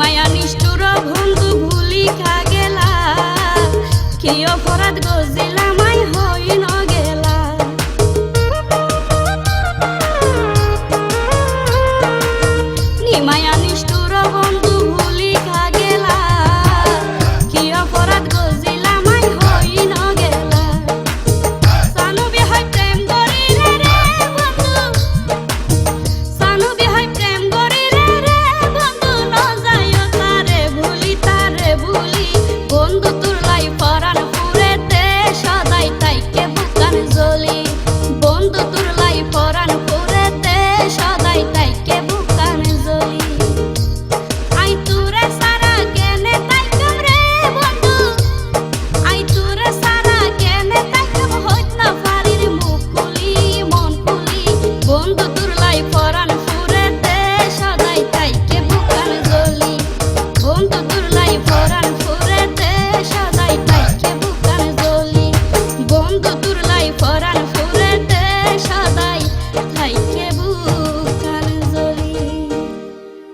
মায়া নিষ্ঠুর বন্ধু ভুলি খা গেলা। কি অপরাধ গজিলা মাই হই ন গেলা। নিমায়া নিষ্ঠুর বন্ধু ভুলি খা গেলা। কি অপরাধ গজিলা